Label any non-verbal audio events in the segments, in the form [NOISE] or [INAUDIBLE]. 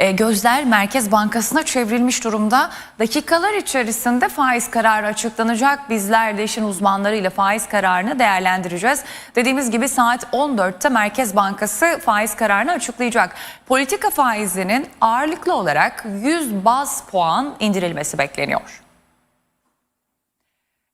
E, gözler Merkez Bankası'na çevrilmiş durumda. Dakikalar içerisinde faiz kararı açıklanacak. Bizler de işin uzmanlarıyla faiz kararını değerlendireceğiz. Dediğimiz gibi saat 14'te Merkez Bankası faiz kararını açıklayacak. Politika faizinin ağırlıklı olarak 100 baz puan indirilmesi bekleniyor.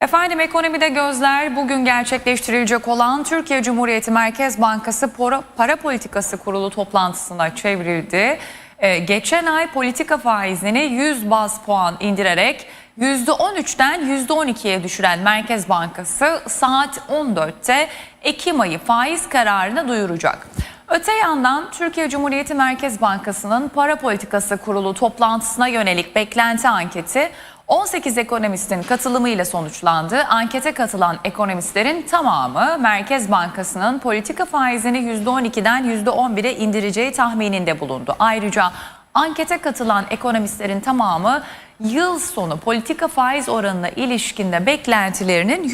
Efendim ekonomide gözler bugün gerçekleştirilecek olan Türkiye Cumhuriyeti Merkez Bankası Para, Para Politikası Kurulu toplantısına çevrildi. Ee, geçen ay politika faizini 100 baz puan indirerek %13'ten %12'ye düşüren Merkez Bankası saat 14'te Ekim ayı faiz kararını duyuracak. Öte yandan Türkiye Cumhuriyeti Merkez Bankası'nın Para Politikası Kurulu toplantısına yönelik beklenti anketi 18 ekonomistin katılımıyla sonuçlandı. Ankete katılan ekonomistlerin tamamı Merkez Bankası'nın politika faizini %12'den %11'e indireceği tahmininde bulundu. Ayrıca ankete katılan ekonomistlerin tamamı yıl sonu politika faiz oranına ilişkinde beklentilerinin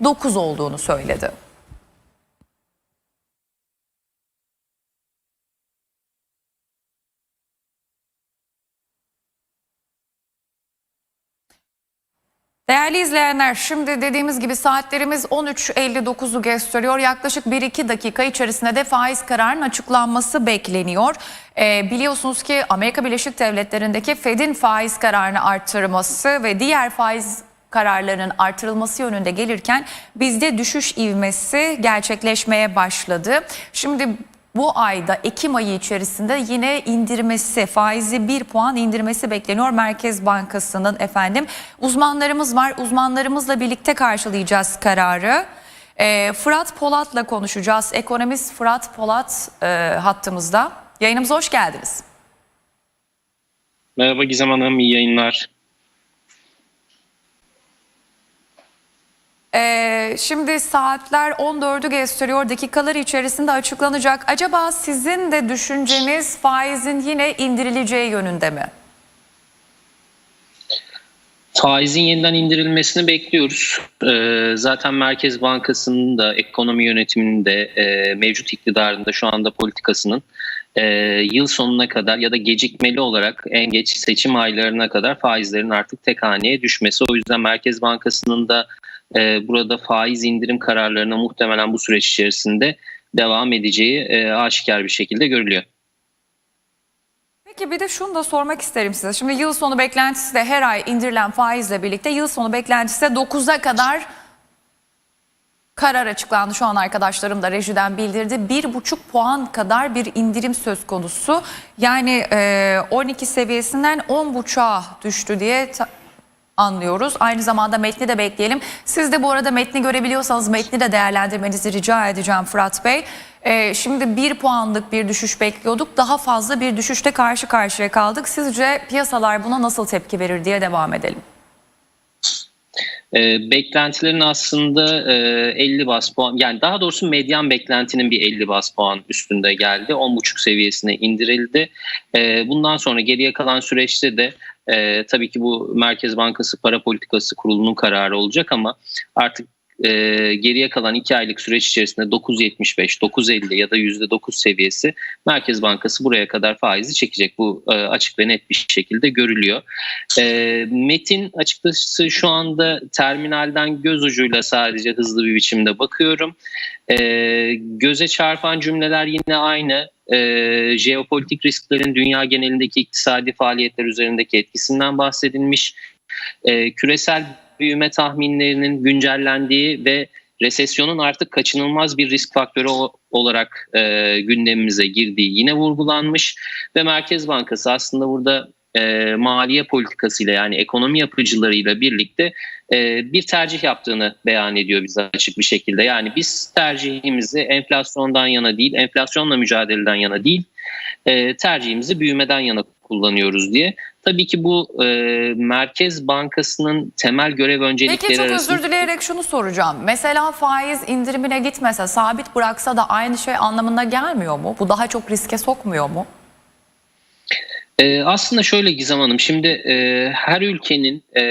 %9 olduğunu söyledi. Değerli izleyenler şimdi dediğimiz gibi saatlerimiz 13.59'u gösteriyor. Yaklaşık 1-2 dakika içerisinde de faiz kararının açıklanması bekleniyor. Ee, biliyorsunuz ki Amerika Birleşik Devletleri'ndeki Fed'in faiz kararını arttırması ve diğer faiz kararlarının artırılması yönünde gelirken bizde düşüş ivmesi gerçekleşmeye başladı. Şimdi bu ayda Ekim ayı içerisinde yine indirmesi, faizi bir puan indirmesi bekleniyor Merkez Bankası'nın efendim. Uzmanlarımız var, uzmanlarımızla birlikte karşılayacağız kararı. Ee, Fırat Polat'la konuşacağız. Ekonomist Fırat Polat e, hattımızda. Yayınımıza hoş geldiniz. Merhaba Gizem Hanım, iyi yayınlar. Ee, şimdi saatler 14'ü gösteriyor. Dakikalar içerisinde açıklanacak. Acaba sizin de düşünceniz faizin yine indirileceği yönünde mi? Faizin yeniden indirilmesini bekliyoruz. Ee, zaten Merkez Bankası'nın da ekonomi yönetiminin de e, mevcut iktidarında şu anda politikasının e, yıl sonuna kadar ya da gecikmeli olarak en geç seçim aylarına kadar faizlerin artık tek haneye düşmesi. O yüzden Merkez Bankası'nın da e, burada faiz indirim kararlarına muhtemelen bu süreç içerisinde devam edeceği e, aşikar bir şekilde görülüyor. Peki bir de şunu da sormak isterim size. Şimdi yıl sonu beklentisi de her ay indirilen faizle birlikte yıl sonu beklentisi de 9'a kadar karar açıklandı. Şu an arkadaşlarım da rejiden bildirdi. 1,5 puan kadar bir indirim söz konusu. Yani e, 12 seviyesinden 10,5'a düştü diye anlıyoruz. Aynı zamanda metni de bekleyelim. Siz de bu arada metni görebiliyorsanız metni de değerlendirmenizi rica edeceğim Fırat Bey. Ee, şimdi bir puanlık bir düşüş bekliyorduk. Daha fazla bir düşüşte karşı karşıya kaldık. Sizce piyasalar buna nasıl tepki verir diye devam edelim. E, beklentilerin aslında e, 50 bas puan yani daha doğrusu medyan beklentinin bir 50 bas puan üstünde geldi. 10.5 seviyesine indirildi. E, bundan sonra geriye kalan süreçte de e, tabii ki bu Merkez Bankası Para Politikası Kurulu'nun kararı olacak ama artık e, geriye kalan 2 aylık süreç içerisinde 9.75, 9.50 ya da %9 seviyesi Merkez Bankası buraya kadar faizi çekecek. Bu e, açık ve net bir şekilde görülüyor. E, Metin açıkçası şu anda terminalden göz ucuyla sadece hızlı bir biçimde bakıyorum. E, göze çarpan cümleler yine aynı. E, jeopolitik risklerin dünya genelindeki iktisadi faaliyetler üzerindeki etkisinden bahsedilmiş. E, küresel büyüme tahminlerinin güncellendiği ve resesyonun artık kaçınılmaz bir risk faktörü olarak e, gündemimize girdiği yine vurgulanmış ve Merkez Bankası aslında burada e, maliye politikasıyla yani ekonomi yapıcılarıyla birlikte bir tercih yaptığını beyan ediyor bize açık bir şekilde. Yani biz tercihimizi enflasyondan yana değil, enflasyonla mücadeleden yana değil, e, tercihimizi büyümeden yana kullanıyoruz diye. Tabii ki bu e, Merkez Bankası'nın temel görev öncelikleri Peki çok arasında... özür dileyerek şunu soracağım. Mesela faiz indirimine gitmese, sabit bıraksa da aynı şey anlamına gelmiyor mu? Bu daha çok riske sokmuyor mu? Ee, aslında şöyle Gizem Hanım, şimdi e, her ülkenin e,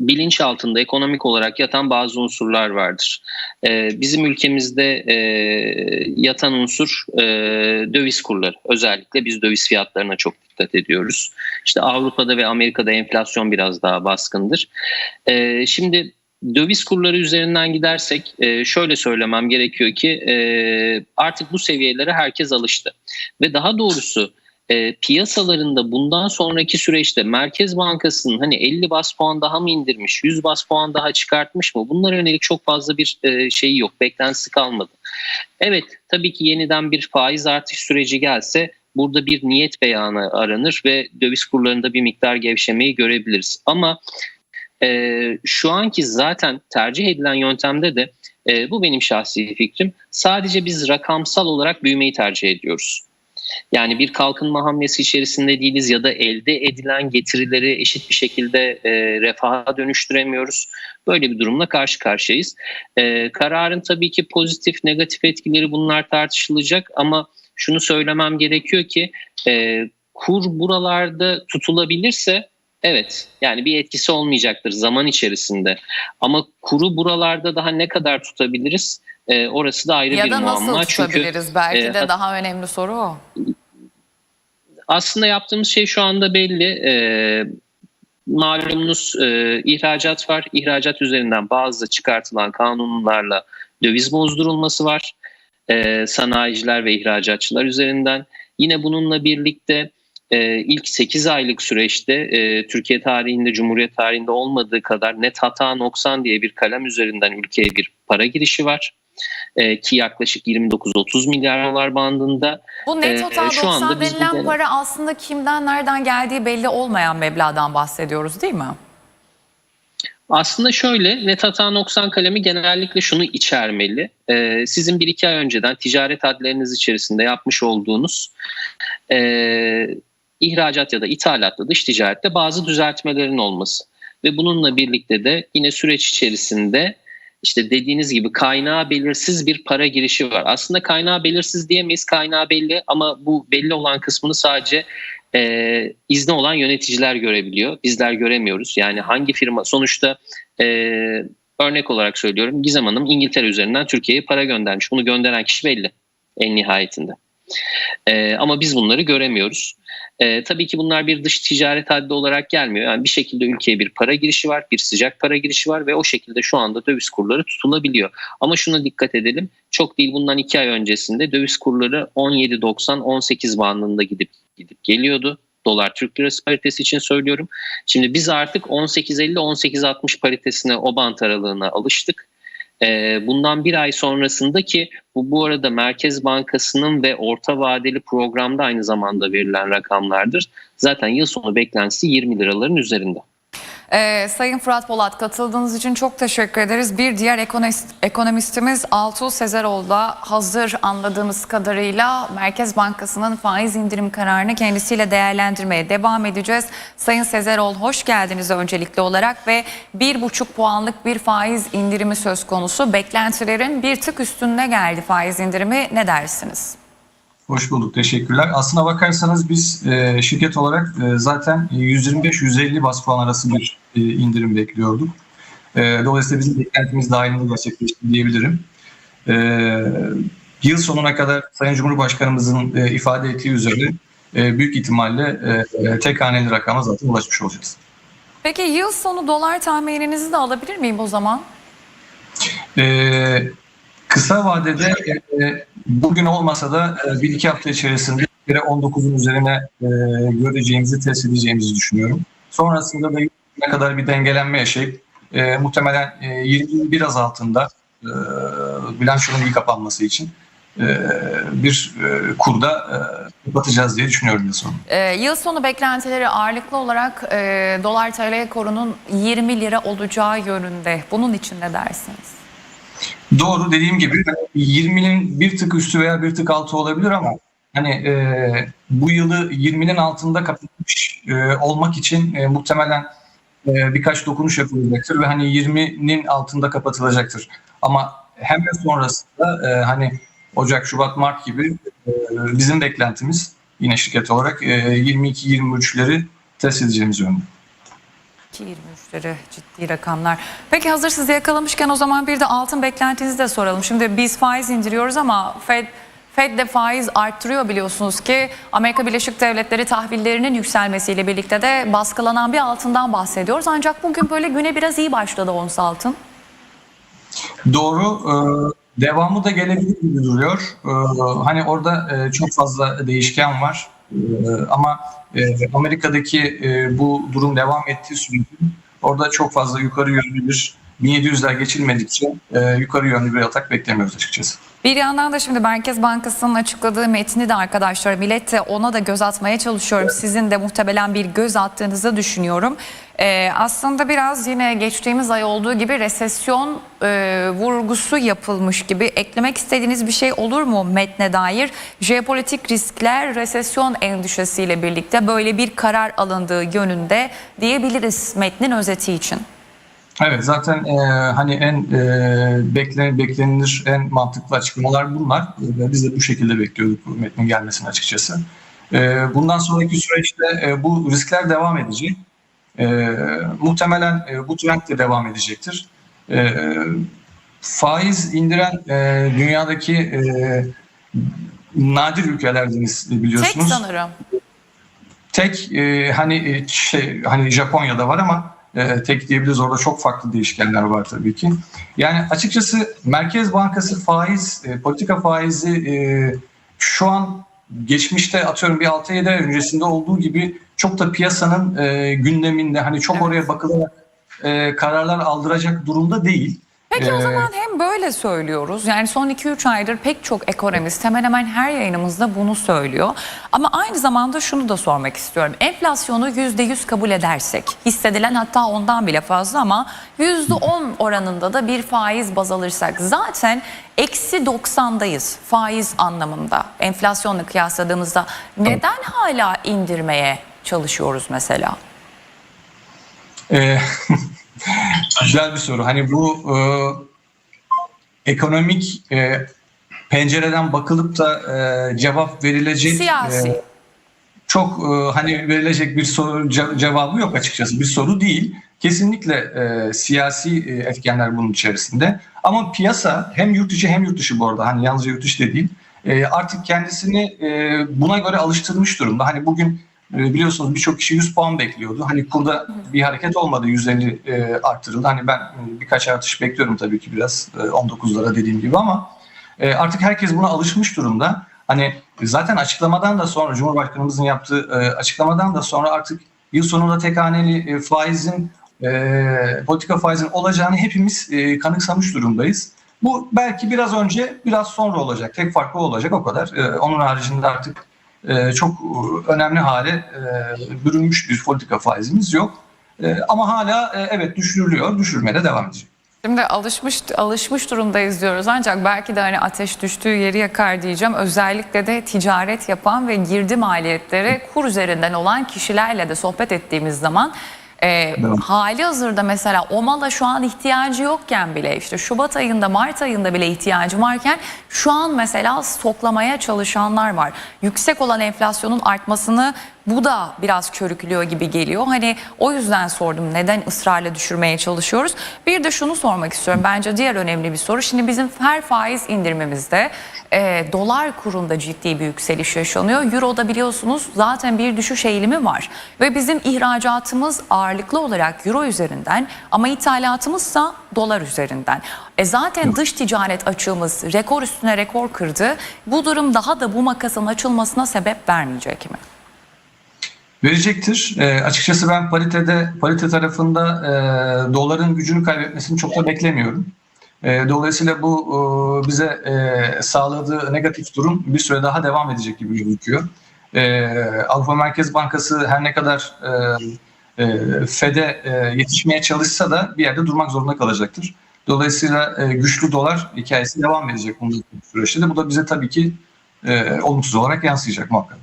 bilinç altında ekonomik olarak yatan bazı unsurlar vardır. Ee, bizim ülkemizde e, yatan unsur e, döviz kurları. Özellikle biz döviz fiyatlarına çok dikkat ediyoruz. İşte Avrupa'da ve Amerika'da enflasyon biraz daha baskındır. Ee, şimdi döviz kurları üzerinden gidersek e, şöyle söylemem gerekiyor ki e, artık bu seviyelere herkes alıştı. Ve daha doğrusu e, piyasalarında bundan sonraki süreçte Merkez Bankası'nın hani 50 bas puan daha mı indirmiş, 100 bas puan daha çıkartmış mı? Bunlara yönelik çok fazla bir e, şeyi yok, beklentisi kalmadı. Evet, tabii ki yeniden bir faiz artış süreci gelse burada bir niyet beyanı aranır ve döviz kurlarında bir miktar gevşemeyi görebiliriz. Ama e, şu anki zaten tercih edilen yöntemde de e, bu benim şahsi fikrim. Sadece biz rakamsal olarak büyümeyi tercih ediyoruz. Yani bir kalkınma hamlesi içerisinde değiliz ya da elde edilen getirileri eşit bir şekilde e, refaha dönüştüremiyoruz. Böyle bir durumla karşı karşıyayız. E, kararın tabii ki pozitif negatif etkileri bunlar tartışılacak ama şunu söylemem gerekiyor ki e, kur buralarda tutulabilirse evet yani bir etkisi olmayacaktır zaman içerisinde. Ama kuru buralarda daha ne kadar tutabiliriz? E, orası da ayrı Ya bir da nasıl muamma. Çünkü tutabiliriz? Belki e, de daha önemli soru o. aslında yaptığımız şey şu anda belli. Ee, malumunuz e, ihracat var. İhracat üzerinden bazı çıkartılan kanunlarla döviz bozdurulması var. Ee, sanayiciler ve ihracatçılar üzerinden. Yine bununla birlikte e, ilk 8 aylık süreçte e, Türkiye tarihinde, Cumhuriyet tarihinde olmadığı kadar net hata noksan diye bir kalem üzerinden ülkeye bir para girişi var. E, ki yaklaşık 29-30 milyar dolar bandında. Bu net Ee, hata şu anda 90 biz denilen para aslında kimden nereden geldiği belli olmayan meblağdan bahsediyoruz değil mi? Aslında şöyle net hata noksan kalemi genellikle şunu içermeli. Ee, sizin bir iki ay önceden ticaret adlarınız içerisinde yapmış olduğunuz e, ihracat ya da ithalatta dış ticarette bazı düzeltmelerin olması. Ve bununla birlikte de yine süreç içerisinde işte dediğiniz gibi kaynağı belirsiz bir para girişi var. Aslında kaynağı belirsiz diyemeyiz kaynağı belli ama bu belli olan kısmını sadece e, izni olan yöneticiler görebiliyor. Bizler göremiyoruz. Yani hangi firma sonuçta e, örnek olarak söylüyorum Gizem Hanım İngiltere üzerinden Türkiye'ye para göndermiş. Bunu gönderen kişi belli en nihayetinde. E, ama biz bunları göremiyoruz. E, tabii ki bunlar bir dış ticaret haddi olarak gelmiyor. Yani bir şekilde ülkeye bir para girişi var, bir sıcak para girişi var ve o şekilde şu anda döviz kurları tutulabiliyor. Ama şuna dikkat edelim. Çok değil bundan iki ay öncesinde döviz kurları 17.90-18 bandında gidip gidip geliyordu. Dolar Türk Lirası paritesi için söylüyorum. Şimdi biz artık 18.50-18.60 paritesine o bant aralığına alıştık. Ee, bundan bir ay sonrasında ki bu bu arada Merkez Bankası'nın ve orta vadeli programda aynı zamanda verilen rakamlardır. Zaten yıl sonu beklentisi 20 liraların üzerinde. Ee, Sayın Fırat Polat katıldığınız için çok teşekkür ederiz. Bir diğer ekonomist, ekonomistimiz Altuğ Sezeroğlu da hazır anladığımız kadarıyla Merkez Bankası'nın faiz indirim kararını kendisiyle değerlendirmeye devam edeceğiz. Sayın Sezeroğlu hoş geldiniz öncelikli olarak ve bir buçuk puanlık bir faiz indirimi söz konusu. Beklentilerin bir tık üstünde geldi faiz indirimi ne dersiniz? Hoş bulduk, teşekkürler. Aslına bakarsanız biz e, şirket olarak e, zaten 125-150 bas puan arası bir e, indirim bekliyorduk. E, dolayısıyla bizim beklentimiz dahilinde gerçekleşti diyebilirim. E, yıl sonuna kadar Sayın Cumhurbaşkanımızın e, ifade ettiği üzere e, büyük ihtimalle e, e, tek haneli rakama zaten ulaşmış olacağız. Peki yıl sonu dolar tahmininizi de alabilir miyim o zaman? Ee, kısa vadede e, bugün olmasa da e, bir iki hafta içerisinde bir kere 19'un üzerine e, göreceğimizi, test edeceğimizi düşünüyorum. Sonrasında da ne kadar bir dengelenme yaşayıp e, muhtemelen e, 20'nin biraz altında e, bilançonun iyi kapanması için e, bir e, kurda e, kapatacağız diye düşünüyorum yıl sonu. Ee, yıl sonu beklentileri ağırlıklı olarak e, dolar TL korunun 20 lira olacağı yönünde. Bunun için ne dersiniz? Doğru dediğim gibi 20'nin bir tık üstü veya bir tık altı olabilir ama hani e, bu yılı 20'nin altında kapatmış e, olmak için e, muhtemelen e, birkaç dokunuş yapılacaktır ve hani 20'nin altında kapatılacaktır. Ama hemen sonrasında e, hani Ocak, Şubat, Mart gibi e, bizim beklentimiz yine şirket olarak e, 22-23'leri test edeceğimiz yönde. 2.23'leri ciddi rakamlar. Peki hazır sizi yakalamışken o zaman bir de altın beklentinizi de soralım. Şimdi biz faiz indiriyoruz ama Fed Fed de faiz arttırıyor biliyorsunuz ki Amerika Birleşik Devletleri tahvillerinin yükselmesiyle birlikte de baskılanan bir altından bahsediyoruz. Ancak bugün böyle güne biraz iyi başladı ons altın. Doğru. e, Devamı da gelebilir gibi duruyor. E, Hani orada e, çok fazla değişken var. Ama Amerika'daki bu durum devam ettiği sürece orada çok fazla yukarı yönlü bir 1700'ler geçilmedikçe e, yukarı yönlü bir atak beklemiyoruz açıkçası. Bir yandan da şimdi Merkez Bankası'nın açıkladığı metni de arkadaşlar millet ona da göz atmaya çalışıyorum. Sizin de muhtemelen bir göz attığınızı düşünüyorum. Ee, aslında biraz yine geçtiğimiz ay olduğu gibi resesyon e, vurgusu yapılmış gibi eklemek istediğiniz bir şey olur mu metne dair? Jeopolitik riskler resesyon endişesiyle birlikte böyle bir karar alındığı yönünde diyebiliriz metnin özeti için. Evet zaten e, hani en e, beklen, beklenilir en mantıklı açıklamalar bunlar. E, biz de bu şekilde bekliyorduk bu metnin gelmesini açıkçası. E, bundan sonraki süreçte e, bu riskler devam edecek. E, muhtemelen e, bu trend de devam edecektir. E, faiz indiren e, dünyadaki e, nadir ülkelerdeniz Tek biliyorsunuz sanırım. tek e, hani e, şey hani Japonya'da var ama e, tek diyebiliriz orada çok farklı değişkenler var tabii ki. Yani açıkçası Merkez Bankası faiz e, politika faizi e, şu an geçmişte atıyorum bir 6-7 ay öncesinde olduğu gibi çok da piyasanın e, gündeminde hani çok oraya bakılarak e, kararlar aldıracak durumda değil. Peki o Ee, zaman hem böyle söylüyoruz. Yani son 2-3 aydır pek çok ekonomist hemen hemen her yayınımızda bunu söylüyor. Ama aynı zamanda şunu da sormak istiyorum. Enflasyonu %100 kabul edersek, hissedilen hatta ondan bile fazla ama %10 oranında da bir faiz baz alırsak zaten eksi 90'dayız faiz anlamında enflasyonla kıyasladığımızda. Neden hala indirmeye çalışıyoruz mesela? Ee, [LAUGHS] güzel bir soru. Hani bu e, ekonomik e, pencereden bakılıp da e, cevap verilecek Siyasi. e, çok e, hani verilecek bir soru ce- cevabı yok açıkçası. Bir soru değil. Kesinlikle e, siyasi e, etkenler bunun içerisinde. Ama piyasa hem yurt içi hem yurt dışı bu arada hani yalnızca yurt dışı da değil. e, artık kendisini e, buna göre alıştırmış durumda. Hani bugün e, biliyorsunuz birçok kişi 100 puan bekliyordu. Hani kurda bir hareket olmadı 150 e, arttırıldı. Hani ben e, birkaç artış bekliyorum tabii ki biraz e, 19'lara dediğim gibi ama e, artık herkes buna alışmış durumda. Hani zaten açıklamadan da sonra Cumhurbaşkanımızın yaptığı e, açıklamadan da sonra artık yıl sonunda tek haneli e, faizin e, politika faizin olacağını hepimiz e, kanıksamış durumdayız. Bu belki biraz önce biraz sonra olacak. Tek farklı olacak o kadar. E, onun haricinde artık e, çok e, önemli hale e, bürünmüş bir politika faizimiz yok. E, ama hala e, evet düşürülüyor. Düşürmeye de devam edecek. Şimdi alışmış alışmış durumdayız diyoruz ancak belki de hani ateş düştüğü yeri yakar diyeceğim. Özellikle de ticaret yapan ve girdi maliyetleri kur üzerinden olan kişilerle de sohbet ettiğimiz zaman e, hali hazırda mesela o mala şu an ihtiyacı yokken bile işte Şubat ayında Mart ayında bile ihtiyacı varken şu an mesela stoklamaya çalışanlar var. Yüksek olan enflasyonun artmasını bu da biraz körüklüyor gibi geliyor. Hani o yüzden sordum neden ısrarla düşürmeye çalışıyoruz. Bir de şunu sormak istiyorum. Bence diğer önemli bir soru. Şimdi bizim her faiz indirmemizde e, dolar kurunda ciddi bir yükseliş yaşanıyor. Euro'da biliyorsunuz zaten bir düşüş eğilimi var. Ve bizim ihracatımız ağırlıklı olarak euro üzerinden ama ithalatımızsa dolar üzerinden. E zaten dış ticaret açığımız rekor üstüne rekor kırdı. Bu durum daha da bu makasın açılmasına sebep vermeyecek mi? Verecektir. E, açıkçası ben paritede parite tarafında e, doların gücünü kaybetmesini çok da beklemiyorum. E, dolayısıyla bu e, bize e, sağladığı negatif durum bir süre daha devam edecek gibi gözüküyor. E, Avrupa Merkez Bankası her ne kadar e, FED'e e, yetişmeye çalışsa da bir yerde durmak zorunda kalacaktır. Dolayısıyla e, güçlü dolar hikayesi devam edecek bu süreçte de. Bu da bize tabii ki e, olumsuz olarak yansıyacak muhakkak.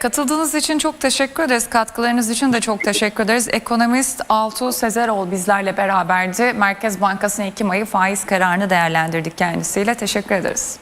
Katıldığınız için çok teşekkür ederiz. Katkılarınız için de çok teşekkür ederiz. Ekonomist Altuğ Sezeroğlu bizlerle beraberdi. Merkez Bankası'nın Ekim ayı faiz kararını değerlendirdik kendisiyle. Teşekkür ederiz.